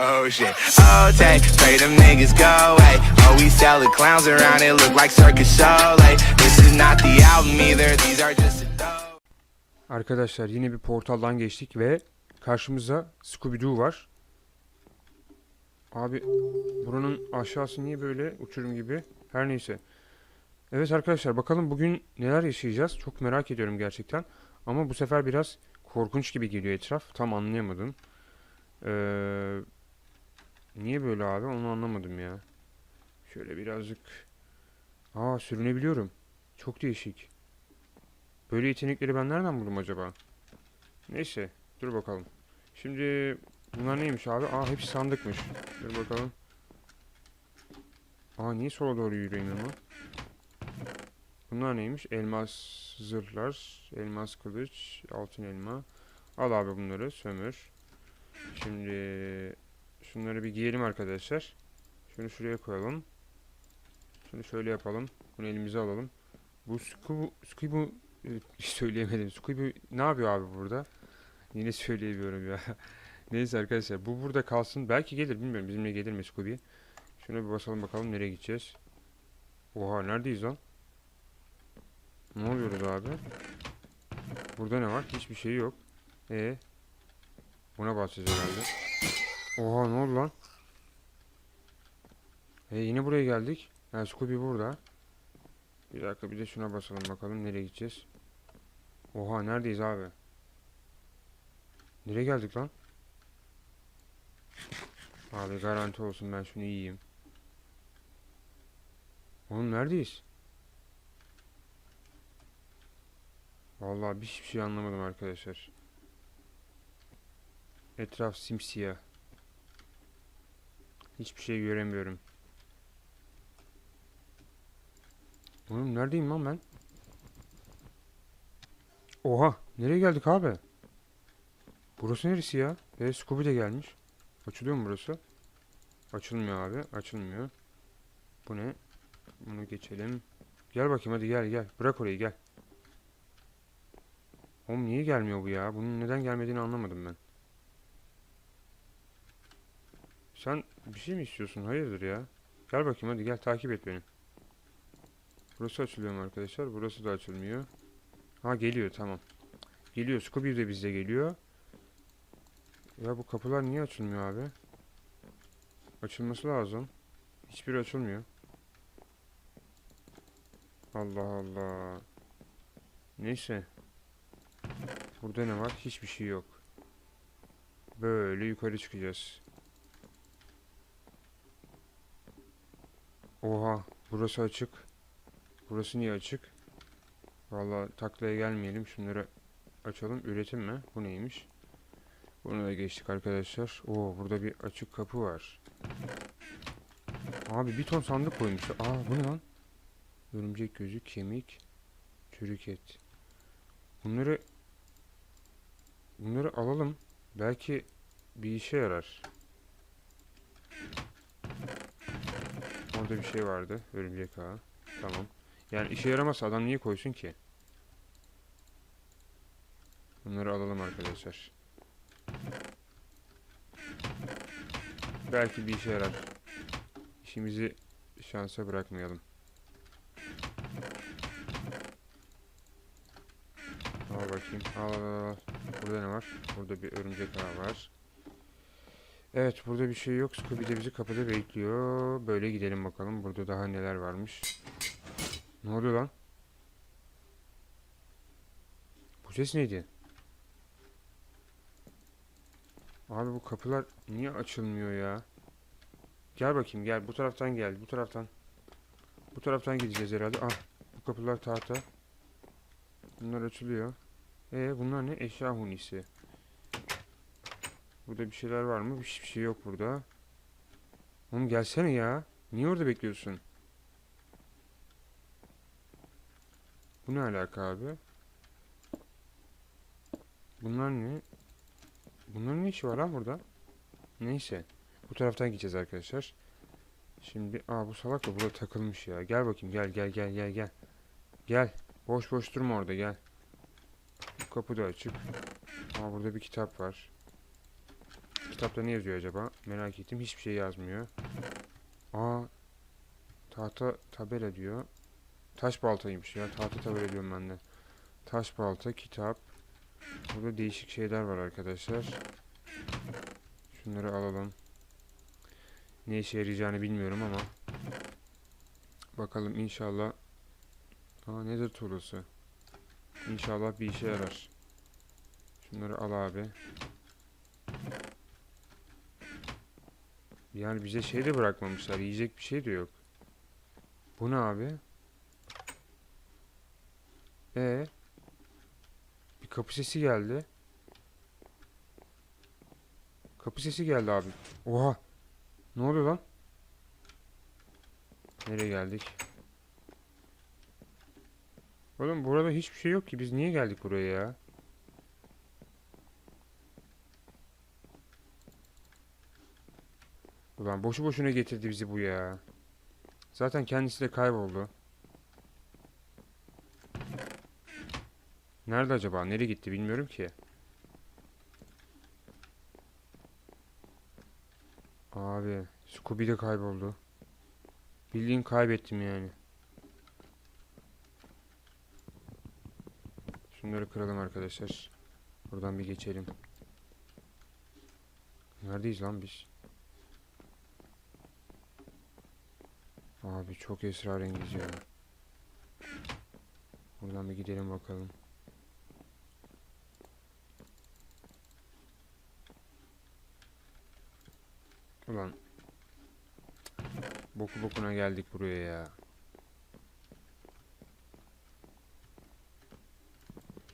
Oh shit. Oh, take, pray them niggas go away. Oh, we sell the clowns around it, look like circus show. Like, this is not the album either, these are just. Arkadaşlar yine bir portaldan geçtik ve karşımıza Scooby-Doo var. Abi buranın aşağısı niye böyle uçurum gibi? Her neyse. Evet arkadaşlar bakalım bugün neler yaşayacağız. Çok merak ediyorum gerçekten. Ama bu sefer biraz korkunç gibi geliyor etraf. Tam anlayamadım. Ee, niye böyle abi onu anlamadım ya. Şöyle birazcık... Aa sürünebiliyorum. Çok değişik. Böyle yetenekleri ben nereden buldum acaba? Neyse, dur bakalım. Şimdi bunlar neymiş abi? Aa hepsi sandıkmış. Dur bakalım. Aa niye sola doğru yürüyeyim ama? Bunlar neymiş? Elmas zırhlar, elmas kılıç, altın elma. Al abi bunları, sömür. Şimdi şunları bir giyelim arkadaşlar. Şunu şuraya koyalım. Şunu şöyle yapalım. Bunu elimize alalım. Bu Scooby, Scooby e, söyleyemedim. Scooby ne yapıyor abi burada? Yine söyleyemiyorum ya. Neyse arkadaşlar bu burada kalsın. Belki gelir bilmiyorum. Bizimle gelir mi Scooby? Şuna bir basalım bakalım nereye gideceğiz. Oha neredeyiz lan? Ne oluyoruz abi? Burada ne var? Hiçbir şey yok. E Buna basacağız herhalde. Oha ne oldu lan? E yine buraya geldik. Ha Scooby burada. Bir dakika bir de şuna basalım bakalım nereye gideceğiz. Oha neredeyiz abi? Nereye geldik lan? Abi garanti olsun ben şunu yiyeyim. Oğlum neredeyiz? Vallahi bir hiçbir şey anlamadım arkadaşlar. Etraf simsiyah. Hiçbir şey göremiyorum. Oğlum neredeyim lan ben? Oha! Nereye geldik abi? Burası neresi ya? E Scooby de gelmiş. Açılıyor mu burası? Açılmıyor abi. Açılmıyor. Bu ne? Bunu geçelim. Gel bakayım hadi gel gel. Bırak orayı gel. Oğlum niye gelmiyor bu ya? Bunun neden gelmediğini anlamadım ben. Sen bir şey mi istiyorsun? Hayırdır ya? Gel bakayım hadi gel takip et beni. Burası açılıyor mu arkadaşlar? Burası da açılmıyor. Ha geliyor tamam. Geliyor. Scooby de bizde geliyor. Ya bu kapılar niye açılmıyor abi? Açılması lazım. Hiçbiri açılmıyor. Allah Allah. Neyse. Burada ne var? Hiçbir şey yok. Böyle yukarı çıkacağız. Oha, burası açık. Burası niye açık? Vallahi taklaya gelmeyelim. Şunları açalım. Üretim mi? Bu neymiş? Bunu da geçtik arkadaşlar. Oo, burada bir açık kapı var. Abi bir ton sandık koymuşlar. Aa bu ne lan? Örümcek gözü, kemik, çürük et. Bunları bunları alalım. Belki bir işe yarar. Orada bir şey vardı. Örümcek ağı. Tamam. Yani işe yaramazsa adam niye koysun ki? Bunları alalım arkadaşlar. Belki bir işe yarar. İşimizi şansa bırakmayalım. Al bakayım. Al al al. Burada ne var? Burada bir örümcek ağı var. Evet burada bir şey yok. Scooby de bizi kapıda bekliyor. Böyle gidelim bakalım. Burada daha neler varmış. Ne oluyor lan? Bu ses neydi? Abi bu kapılar niye açılmıyor ya? Gel bakayım gel. Bu taraftan gel. Bu taraftan. Bu taraftan gideceğiz herhalde. Ah. Bu kapılar tahta. Bunlar açılıyor. E bunlar ne? Eşya hunisi. Burada bir şeyler var mı? Hiçbir şey yok burada. Oğlum gelsene ya. Niye orada bekliyorsun? Bu ne alaka abi? Bunlar ne? Bunların ne işi var lan burada? Neyse. Bu taraftan gideceğiz arkadaşlar. Şimdi aa bu salak da burada takılmış ya. Gel bakayım gel gel gel gel gel. Gel. Boş boş durma orada gel. Kapı da açık. Aa burada bir kitap var. Kitapta ne yazıyor acaba? Merak ettim. Hiçbir şey yazmıyor. Aa tahta tabela diyor. Taş baltaymış ya. Tahta tabela diyorum ben de. Taş balta, kitap. Burada değişik şeyler var arkadaşlar. Şunları alalım. Ne işe yarayacağını bilmiyorum ama. Bakalım inşallah. Aa nedir tuğlası? İnşallah bir işe yarar. Şunları al abi. Yani bize şey de bırakmamışlar. Yiyecek bir şey de yok. Bu ne abi? E bir kapı sesi geldi. Kapı sesi geldi abi. Oha. Ne oluyor lan? Nereye geldik? Oğlum burada hiçbir şey yok ki. Biz niye geldik buraya ya? Ulan boşu boşuna getirdi bizi bu ya. Zaten kendisi de kayboldu. Nerede acaba? Nereye gitti bilmiyorum ki. Abi, Scooby de kayboldu. Bildiğin kaybettim yani. Şunları kıralım arkadaşlar. Buradan bir geçelim. Neredeyiz lan biz? Abi çok esrarengiz ya. Buradan bir gidelim bakalım. Ulan. Boku bokuna geldik buraya ya.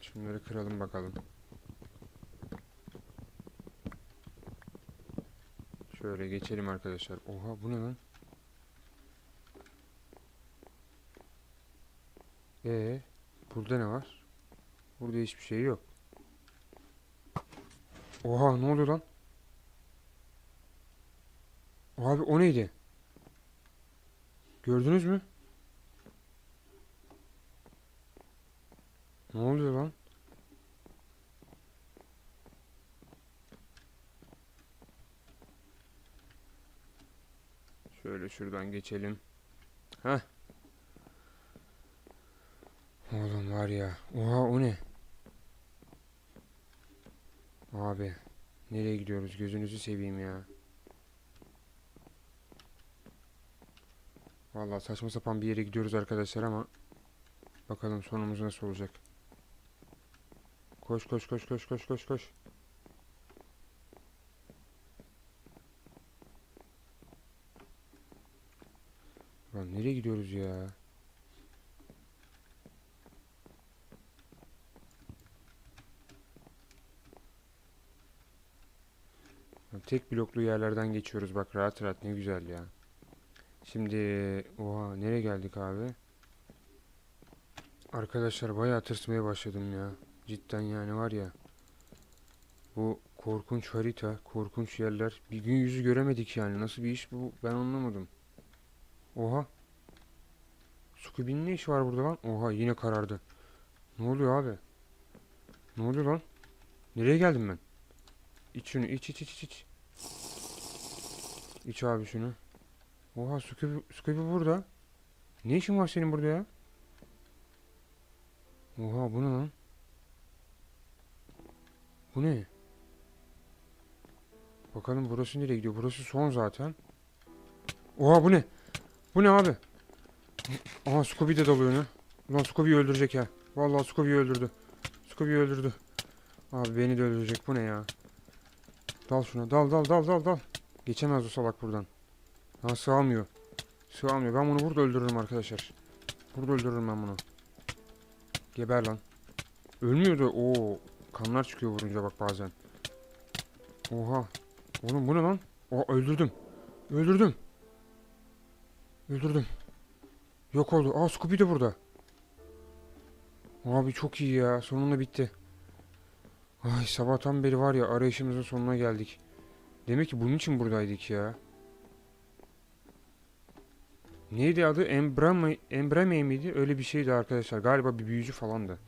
Şunları kıralım bakalım. Şöyle geçelim arkadaşlar. Oha bu ne lan? Ee, burada ne var? Burada hiçbir şey yok. Oha ne oluyor lan? Abi o neydi? Gördünüz mü? Ne oluyor lan? Şöyle şuradan geçelim. Heh. Oğlum var ya. Oha o ne? Abi. Nereye gidiyoruz? Gözünüzü seveyim ya. Vallahi saçma sapan bir yere gidiyoruz arkadaşlar ama bakalım sonumuz nasıl olacak. Koş koş koş koş koş koş koş. Lan nereye gidiyoruz ya? Lan Tek bloklu yerlerden geçiyoruz bak rahat rahat ne güzel ya. Şimdi oha nereye geldik abi? Arkadaşlar bayağı tırsmaya başladım ya. Cidden yani var ya. Bu korkunç harita, korkunç yerler. Bir gün yüzü göremedik yani. Nasıl bir iş bu ben anlamadım. Oha. Scooby'nin ne işi var burada lan? Oha yine karardı. Ne oluyor abi? Ne oluyor lan? Nereye geldim ben? İç şunu iç iç iç iç. İç abi şunu. Oha Scooby, Scooby burada. Ne işin var senin burada ya? Oha bu ne lan? Bu ne? Bakalım burası nereye gidiyor? Burası son zaten. Oha bu ne? Bu ne abi? Aha Scooby de dalıyor ne? Ulan Scooby'yi öldürecek ha. Vallahi Scooby'yi öldürdü. Scooby'yi öldürdü. Abi beni de öldürecek. Bu ne ya? Dal şuna. Dal dal dal dal dal. Geçemez o salak buradan. Ha sığamıyor. Sığamıyor. Ben bunu burada öldürürüm arkadaşlar. Burada öldürürüm ben bunu. Geber lan. Ölmüyordu. Oo, kanlar çıkıyor vurunca bak bazen. Oha. Oğlum bu ne lan? Oha öldürdüm. Öldürdüm. Öldürdüm. Yok oldu. Aa Scooby de burada. Abi çok iyi ya. Sonunda bitti. Ay sabahtan beri var ya arayışımızın sonuna geldik. Demek ki bunun için buradaydık ya. Neydi adı? Embrame, Embrame miydi? Öyle bir şeydi arkadaşlar. Galiba bir büyücü falandı.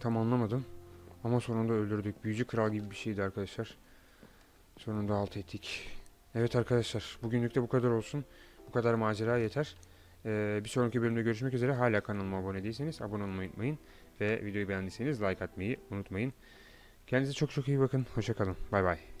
Tam anlamadım. Ama sonunda öldürdük. Büyücü kral gibi bir şeydi arkadaşlar. Sonunda alt ettik. Evet arkadaşlar bugünlük de bu kadar olsun. Bu kadar macera yeter. Ee, bir sonraki bölümde görüşmek üzere. Hala kanalıma abone değilseniz abone olmayı unutmayın. Ve videoyu beğendiyseniz like atmayı unutmayın. Kendinize çok çok iyi bakın. Hoşçakalın. Bay bay.